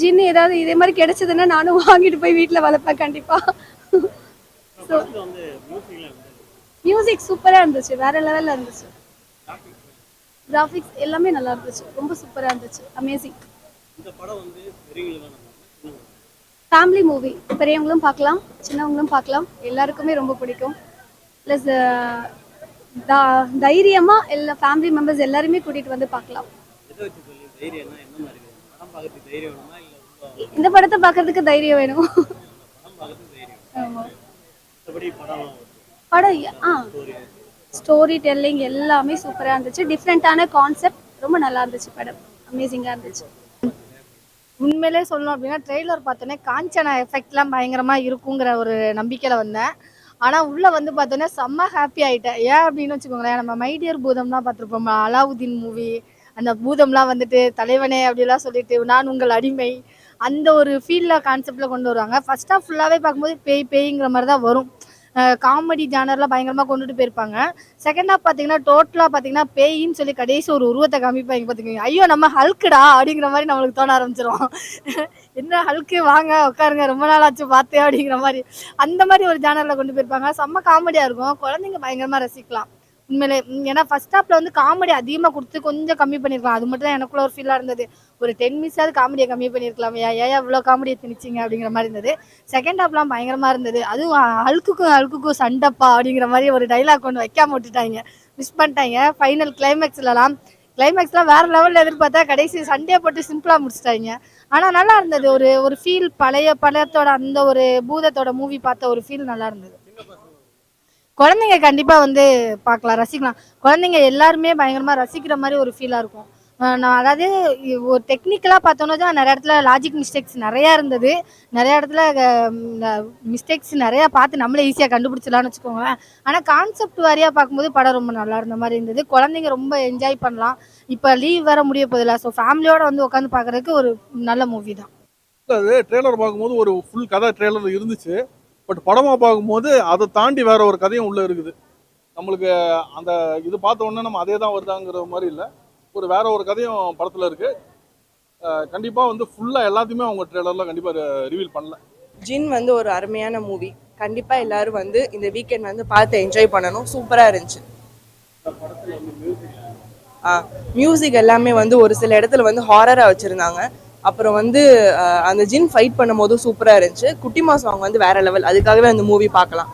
ஜின்னு ஏதாவது இதே மாதிரி கிடைச்சதுன்னா நானும் வாங்கிட்டு போய் வீட்டில் வளர்ப்பேன் கண்டிப்பா. ஸோ மியூசிக் சூப்பராக இருந்துச்சு. வேற லெவலில் இருந்துச்சு. கிராஃபிக்ஸ் எல்லாமே நல்லா இருந்துச்சு. ரொம்ப சூப்பராக இருந்துச்சு. அமேசிங் இந்த படம் வந்து ஃபேமிலி மூவி பெரியவங்களும் பார்க்கலாம் சின்னவங்களும் பார்க்கலாம். எல்லாருக்குமே ரொம்ப பிடிக்கும். ப்ளஸ் uh, தைரியமாக எல்லா ஃபேமிலி மெம்பர்ஸ் எல்லாருமே கூட்டிகிட்டு வந்து பார்க்கலாம். இந்த படத்தை பார்க்கறதுக்கு தைரியம் வேணும். படம் ஆ. ஸ்டோரி ஸ்டோரி டெல்லிங் எல்லாமே சூப்பராக இருந்துச்சு. டிஃப்ரெண்ட்டான கான்செப்ட் ரொம்ப நல்லா இருந்துச்சு படம். அமேசிங்காக இருந்துச்சு. உண்மையிலே சொல்லணும் அப்படின்னா ட்ரெய்லர் பார்த்தோன்னே காஞ்சனா எஃபெக்ட்லாம் பயங்கரமாக இருக்குங்கிற ஒரு நம்பிக்கையில் வந்தேன். ஆனால் உள்ளே வந்து பார்த்தோன்னே செம்ம ஹாப்பி ஆகிட்டேன் ஏன் அப்படின்னு வச்சுக்கோங்களேன் நம்ம மைடியர் பூதம்லாம் பார்த்துருப்போம் அலாவுதீன் மூவி அந்த பூதம்லாம் வந்துட்டு தலைவனே அப்படிலாம் சொல்லிட்டு நான் உங்கள் அடிமை அந்த ஒரு ஃபீல்டில் கான்செப்டில் கொண்டு வருவாங்க. ஃபர்ஸ்ட் ஆஃப் ஃபுல்லாகவே பார்க்கும்போது பேய் பேய்ங்கிற மாதிரி தான் வரும். காமெடி ஜானர்லாம் பயங்கரமாக கொண்டுட்டு போயிருப்பாங்க. செகண்ட் பார்த்தீங்கன்னா டோட்டலாக பார்த்தீங்கன்னா பேயின்னு சொல்லி கடைசி ஒரு உருவத்தை காமிப்பாங்க பார்த்துக்கோங்க ஐயோ நம்ம ஹல்க்குடா அப்படிங்கிற மாதிரி நம்மளுக்கு தோண ஆரம்பிச்சிருவோம் என்ன ஹல்க்கு வாங்க உட்காருங்க. ரொம்ப நாள் ஆச்சு பார்த்தேன் அப்படிங்கிற மாதிரி. அந்த மாதிரி ஒரு ஜானரில் கொண்டு போயிருப்பாங்க. செம்ம காமெடியாக இருக்கும். குழந்தைங்க பயங்கரமாக ரசிக்கலாம். உண்மையிலே ஏன்னா ஃபர்ஸ்ட் ஹாப்ல வந்து காமெடி அதிகமாக கொடுத்து கொஞ்சம் கம்மி பண்ணிருக்கலாம். அது மட்டும் தான் எனக்குள்ள ஒரு ஃபீலாக இருந்தது. ஒரு டென் மினிட்ஸாவது காமெடியை கம்மி பண்ணியிருக்கலாம் ஏன் இவ்வளோ காமெடியை திணிச்சிங்க அப்படிங்கிற மாதிரி இருந்தது. செகண்ட் ஹாப்லாம் பயங்கரமாக இருந்தது. அதுவும் அழுக்குக்கும் அழுக்குக்கும் சண்டைப்பா அப்படிங்கிற மாதிரி ஒரு டைலாக் ஒன்று வைக்காம விட்டுட்டாங்க. மிஸ் பண்ணிட்டாங்க. ஃபைனல் கிளைமேக்ஸ்லலாம் கிளைமேக்ஸ்லாம் வேற லெவலில் எதிர்பார்த்தா கடைசி சண்டே போட்டு சிம்பிளாக முடிச்சிட்டாங்க. ஆனால் நல்லா இருந்தது. ஒரு ஒரு ஃபீல் பழைய பழையத்தோட அந்த ஒரு பூதத்தோட மூவி பார்த்த ஒரு ஃபீல் நல்லா இருந்தது. குழந்தைங்க கண்டிப்பாக வந்து பார்க்கலாம் ரசிக்கலாம். குழந்தைங்க எல்லாருமே பயங்கரமாக ரசிக்கிற மாதிரி ஒரு ஃபீலாக இருக்கும். நான் அதாவது ஒரு டெக்னிக்கலாக பார்த்தோன்னா நிறைய இடத்துல லாஜிக் மிஸ்டேக்ஸ் நிறையா இருந்தது. நிறைய இடத்துல மிஸ்டேக்ஸ் நிறையா பார்த்து நம்மளே ஈஸியாக கண்டுபிடிச்சலாம்னு வச்சுக்கோங்களேன். ஆனால் கான்செப்ட் வாரியாக பார்க்கும்போது படம் ரொம்ப நல்லா இருந்த மாதிரி இருந்தது. குழந்தைங்க ரொம்ப என்ஜாய் பண்ணலாம். இப்போ லீவ் வேற முடிய போதில்ல ஸோ ஃபேமிலியோட வந்து உட்காந்து பார்க்குறதுக்கு ஒரு நல்ல மூவி தான். அது ட்ரெய்லர் பார்க்கும்போது ஒரு ஃபுல் கதை ட்ரெய்லர் இருந்துச்சு. பட் படமாக பார்க்கும்போது அதை தாண்டி வேற ஒரு கதையும் உள்ளே இருக்குது. நம்மளுக்கு அந்த இது பார்த்த உடனே நம்ம அதே தான் வருதாங்கிற மாதிரி இல்லை. ஒரு வேற ஒரு கதையும் படத்தில் இருக்கு. கண்டிப்பாக வந்து ஃபுல்லாக எல்லாத்தையுமே அவங்க ட்ரெய்லரில் கண்டிப்பாக ரிவீல் பண்ணல. ஜின் வந்து ஒரு அருமையான மூவி கண்டிப்பா எல்லாரும் வந்து இந்த வீக்கெண்ட் வந்து பார்த்து என்ஜாய் பண்ணணும். சூப்பரா இருந்துச்சு. மியூசிக் எல்லாமே வந்து ஒரு சில இடத்துல வந்து ஹாரரா வச்சிருந்தாங்க. அப்புறம் வந்து அந்த ஜின் ஃபைட் பண்ணும்போது சூப்பரா இருந்துச்சு. குட்டிமா சாங் வந்து வேற லெவல் அதுக்காகவே அந்த மூவி பார்க்கலாம்.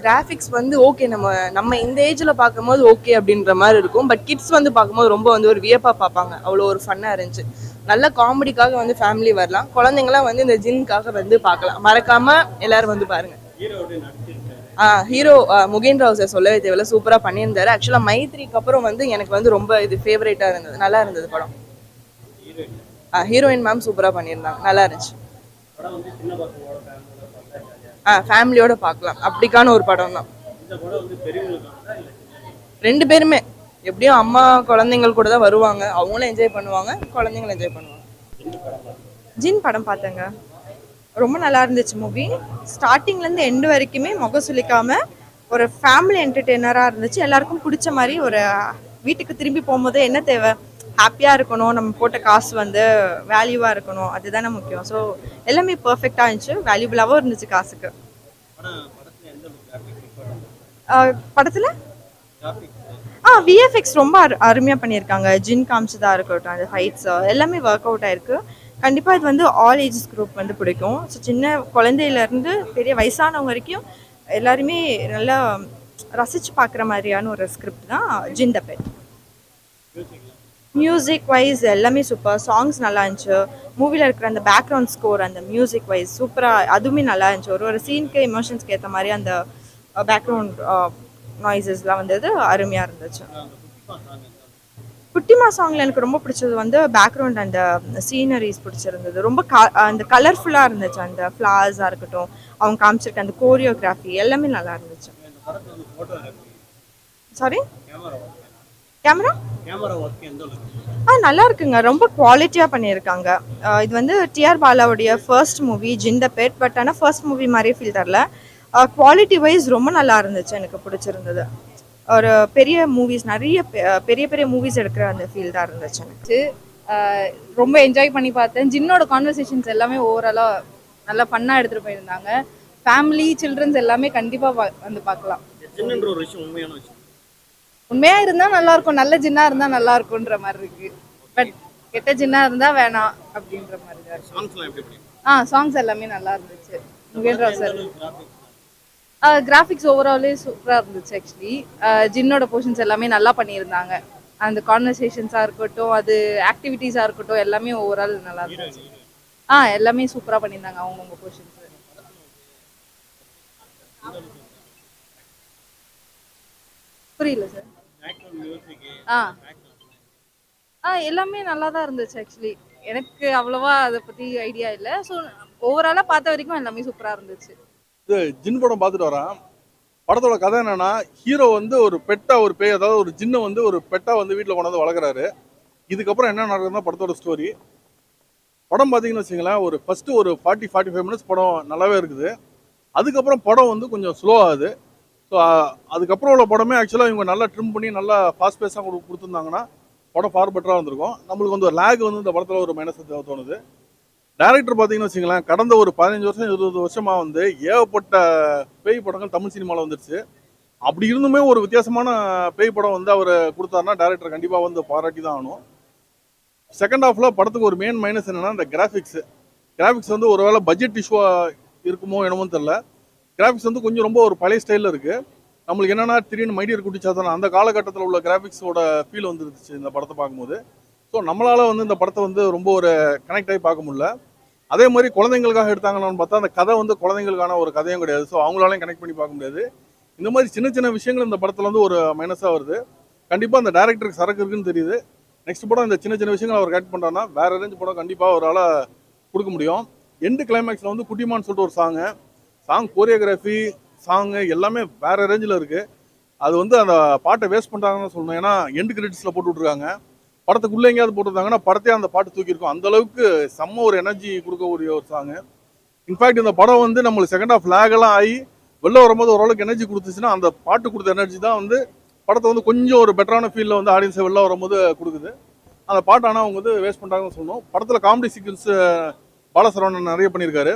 கிராஃபிக்ஸ் வந்து ஓகே நம்ம நம்ம இந்த ஏஜ்ல பார்க்கும்போது ஓகே அப்படின்ற மாதிரி இருக்கும். பட் கிட்ஸ் வந்து பார்க்கும்போது ரொம்ப வந்து ஒரு வியப்பா பார்ப்பாங்க. அவ்வளோ ஒரு ஃபன்னா இருந்துச்சு. நல்ல காமெடிக்காக வந்து ஃபேமிலி வரலாம். குழந்தைங்களாம் வந்து இந்த ஜின்காக வந்து பார்க்கலாம். மறக்காம எல்லாரும் வந்து பாருங்க. ஹீரோ முகேன் ராவ் சார் சொல்லவே தேவையில்ல. சூப்பராக பண்ணியிருந்தாரு. ஆக்சுவலாக மைத்ரிக்கு அப்புறம் வந்து எனக்கு வந்து ரொம்ப இது ஃபேவரேட்டாக இருந்தது. நல்லா இருந்தது படம். ஹீரோயின் மேம் சூப்பராக பண்ணியிருந்தாங்க. நல்லா இருந்துச்சு. ஆ ஃபேமிலியோட பார்க்கலாம். அப்படிக்கான ஒரு படம் தான். இந்த படம் வந்து பெரியவங்களுக்கானதா இல்லை ரெண்டு பேருமே. எப்படியும் அம்மா குழந்தைங்கள் கூட தான் வருவாங்க. அவங்களும் என்ஜாய் பண்ணுவாங்க குழந்தைங்களும் என்ஜாய் பண்ணுவாங்க. ஜின் படம் பார்த்தேங்க. ரொம்ப நல்லா இருந்துச்சு மூவி ஸ்டார்டிங்லேருந்து எண்டு வரைக்குமே முகம் சுளிக்காம ஒரு ஃபேமிலி என்டர்டெய்னராக இருந்துச்சு. எல்லாருக்கும் பிடிச்ச மாதிரி ஒரு வீட்டுக்கு திரும்பி போகும்போது என்ன தேவை? ஹாப்பியாக இருக்கணும். நம்ம போட்ட காசு வந்து வேல்யூவாக இருக்கணும். அதுதானே முக்கியம். ஸோ எல்லாமே பர்ஃபெக்டாக இருந்துச்சு. வேல்யூபிளாகவும் இருந்துச்சு காசுக்கு. படத்தில்? ஆ விஎஃப்எக்ஸ் ரொம்ப அரு அருமையாக பண்ணியிருக்காங்க. ஜின் காமிச்சதா இருக்கட்டும் அந்த ஃபைட்ஸ் எல்லாமே ஒர்க் அவுட் ஆயிருக்கு. கண்டிப்பாக இது வந்து ஆல் ஏஜஸ் குரூப் வந்து பிடிக்கும். ஸோ சின்ன குழந்தையிலேருந்து பெரிய வயசானவங்க வரைக்கும் எல்லாருமே நல்லா ரசித்து பார்க்குற மாதிரியான ஒரு ஸ்கிரிப்ட் தான் ஜிந்த பெட் மியூசிக் வைஸ் எல்லாமே சூப்பர் சாங்ஸ் நல்லா இருந்துச்சு. மூவியில் இருக்கிற அந்த பேக்ரவுண்ட் ஸ்கோர் அந்த மியூசிக் வைஸ் சூப்பராக அதுவுமே நல்லா இருந்துச்சு. ஒரு ஒரு சீனுக்கு எமோஷன்ஸ்க்கு ஏற்ற மாதிரி அந்த uh, பேக்ரவுண்ட் நாய்ஸஸ்லாம் uh, வந்தது அருமையாக இருந்துச்சு. குட்டிமா சாங்ல எனக்கு ரொம்ப பிடிச்சது வந்து பேக்ரவுண்ட் அந்த சீனரிஸ் பிடிச்சிருந்தது. ரொம்ப க- அந்த கலர்ஃபுல்லாக இருந்துச்சு. அந்த ஃப்ளார்ஸாக இருக்கட்டும் அவங்க காமிச்சிருக்க அந்த கோரியோகிராஃபி எல்லாமே நல்லா இருந்துச்சு. சாரி கேமரா ஆ நல்லா இருக்குங்க. ரொம்ப குவாலிட்டியாக பண்ணியிருக்காங்க. இது வந்து டிஆர் பாலாவுடைய ஃபர்ஸ்ட் மூவி ஜிந்த பெட் பட் ஆனால் ஃபர்ஸ்ட் மூவி மாதிரியே ஃபீல் தரல. குவாலிட்டி வைஸ் ரொம்ப நல்லா இருந்துச்சு. எனக்கு பிடிச்சிருந்தது. ஒரு பெரிய மூவிஸ் நிறைய பெ- பெரிய பெரிய மூவிஸ் எடுக்கிற அந்த ஃபீல் தான் இருந்துச்சு எனக்கு. ரொம்ப என்ஜாய் பண்ணி பார்த்தேன். ஜின்னோட கான்வர்சேஷன்ஸ் எல்லாமே ஓவராலாக நல்லா ஃபன்னாக எடுத்துகிட்டு போயிருந்தாங்க. ஃபேமிலி சில்ட்ரன்ஸ் எல்லாமே கண்டிப்பாக வந்து பார்க்கலாம். ஜின்னுன்ற ஒரு விஷயம் உண்மையான விஷயம். உண்மையா இருந்தா நல்லா இருக்கும் நல்ல ஜின்னா இருந்தா நல்லா இருக்கும்ன்ற மாதிரி இருக்கு. பட் கெட்ட ஜின்னா இருந்தா வேணாம் அப்படின்ற மாதிரி தான் ஆ சாங்ஸ் எல்லாமே நல்லா இருந்துச்சு. முகேந்திரா சார். கிராஃபிக்ஸ் ஓவராலே சூப்பராக இருந்துச்சு ஆக்சுவலி ஜின்னோட போர்ஷன்ஸ் எல்லாமே நல்லா பண்ணியிருந்தாங்க. அந்த கான்வர்சேஷன்ஸாக இருக்கட்டும் அது ஆக்டிவிட்டீஸாக இருக்கட்டும் எல்லாமே ஓவரால் நல்லா இருந்துச்சு. ஆ எல்லாமே சூப்பராக பண்ணியிருந்தாங்க அவங்கவுங்க போர்ஷன்ஸ் புரியல சார் ஆ. ஆ எல்லாமே நல்லா தான் இருந்துச்சு ஆக்சுவலி எனக்கு அவ்வளவா அதை பற்றி ஐடியா இல்லை. ஸோ ஓவராலாக பார்த்த வரைக்கும் எல்லாமே சூப்பராக இருந்துச்சு. இது ஜின் படம் பார்த்துட்டு வரேன். படத்தோட கதை என்னன்னா ஹீரோ வந்து ஒரு பெட்டா ஒரு பேய் அதாவது ஒரு ஜின்னை வந்து ஒரு பெட்டா வந்து வீட்டில் கொண்டாந்து வளர்க்குறாரு. இதுக்கப்புறம் என்ன நடக்குதுன்னா படத்தோட ஸ்டோரி படம் பார்த்தீங்கன்னு வச்சுங்களேன் ஒரு ஃபஸ்ட்டு ஒரு ஃபார்ட்டி ஃபார்ட்டி ஃபைவ் மினிட்ஸ் படம் நல்லாவே இருக்குது. அதுக்கப்புறம் படம் வந்து கொஞ்சம் ஸ்லோ ஆகுது. ஸோ அதுக்கப்புறம் உள்ள படமே ஆக்சுவலாக இவங்க நல்லா ட்ரிம் பண்ணி நல்லா ஃபாஸ்ட் பேஸாக கொடு கொடுத்துருந்தாங்கன்னா படம் ஃபார் பெட்டராக வந்திருக்கும். நம்மளுக்கு வந்து ஒரு லேக் வந்து இந்த படத்தில் ஒரு மைனஸ் தோணுது. டேரக்டர் பார்த்தீங்கன்னு வச்சுங்களேன் கடந்த ஒரு பதினஞ்சு வருஷம் இருபது வருஷமாக வந்து ஏகப்பட்ட பேய் படங்கள் தமிழ் சினிமாவில் வந்துருச்சு. அப்படி இருந்துமே ஒரு வித்தியாசமான பேய் படம் வந்து அவர் கொடுத்தாருன்னா டேரக்டர் கண்டிப்பாக வந்து பாராட்டி தான் ஆகணும் செகண்ட் ஹாஃபில் படத்துக்கு ஒரு மெயின் மைனஸ் என்னென்னா இந்த கிராஃபிக்ஸ் கிராஃபிக்ஸ் வந்து ஒருவேளை பட்ஜெட் இஷ்யூவாக இருக்குமோ என்னமோ தெரில கிராஃபிக்ஸ் வந்து கொஞ்சம் ரொம்ப ஒரு பழைய ஸ்டைலில் இருக்குது நம்மளுக்கு என்னன்னா திடீர்னு மைடியர் குட்டி சாத்தனா அந்த காலகட்டத்தில் உள்ள கிராஃபிக்ஸோட ஃபீல் வந்துருச்சு இந்த படத்தை பார்க்கும்போது. ஸோ நம்மளால் வந்து இந்த படத்தை வந்து ரொம்ப ஒரு கனெக்ட் ஆகி பார்க்க முடியல. அதே மாதிரி குழந்தைங்களுக்காக எடுத்தாங்கன்னு பார்த்தா அந்த கதை வந்து குழந்தைங்களுக்கான ஒரு கதையும் கிடையாது. ஸோ அவங்களாலையும் கனெக்ட் பண்ணி பார்க்க முடியாது. இந்த மாதிரி சின்ன சின்ன விஷயங்கள் இந்த படத்தில் வந்து ஒரு மைனஸாக வருது. கண்டிப்பாக அந்த டேரக்டருக்கு சரக்கு இருக்குன்னு தெரியுது. நெக்ஸ்ட் படம் இந்த சின்ன சின்ன விஷயங்கள் அவர் கரெக்ட் பண்ணுறாருன்னா வேற ரேஞ்ச் படம் கண்டிப்பாக அவரால் கொடுக்க முடியும். எண்டு கிளைமேக்ஸில் வந்து குட்டிமான்னு சொல்லிட்டு ஒரு சாங்கு சாங் கோரியோகிராஃபி சாங்கு எல்லாமே வேற ரேஞ்சில் இருக்குது அது வந்து அந்த பாட்டை வேஸ்ட் பண்ணுறாங்கன்னு சொல்லணும். ஏன்னா எண்டு கிரெடிட்ஸில் போட்டு விட்ருக்காங்க படத்துக்குள்ளே எங்கேயாவது போட்டிருந்தாங்கன்னா படத்தையே அந்த பாட்டு தூக்கியிருக்கும். அந்த அளவுக்கு செம்ம ஒரு எனர்ஜி கொடுக்கக்கூடிய ஒரு சாங்கு இன்ஃபேக்ட் இந்த படம் வந்து நம்மளுக்கு செகண்ட் ஆஃப் ஃப்ளாகெல்லாம் ஆகி வெளில வரும்போது ஓரளவுக்கு எனர்ஜி கொடுத்துச்சுன்னா அந்த பாட்டு கொடுத்த எனர்ஜி தான் வந்து படத்தை வந்து கொஞ்சம் ஒரு பெட்டரான ஃபீலில் வந்து ஆடியன்ஸை வெளில வரும்போது கொடுக்குது. அந்த பாட்டு ஆனால் அவங்க வந்து வேஸ்ட் பண்ணுறாங்கன்னு சொல்லணும். படத்தில் காமெடி சீக்வன்ஸ் பாலசரவணன் நிறைய பண்ணியிருக்காரு.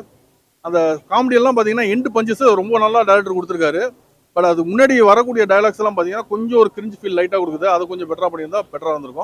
அந்த காமெடியெல்லாம் பார்த்தீங்கன்னா எண்டு பஞ்சஸ் ரொம்ப நல்லா டேரக்டர் கொடுத்துருக்காரு. பட் அது முன்னாடி வரக்கூடிய டைலாக்ஸ் எல்லாம் பார்த்தீங்கன்னா கொஞ்சம் ஒரு கிரிஞ்சு ஃபீல் லைட்டாக கொடுக்குது. அது கொஞ்சம் பெட்டராக பண்ணியிருந்தா பெட்டராக இருந்திருக்கும்.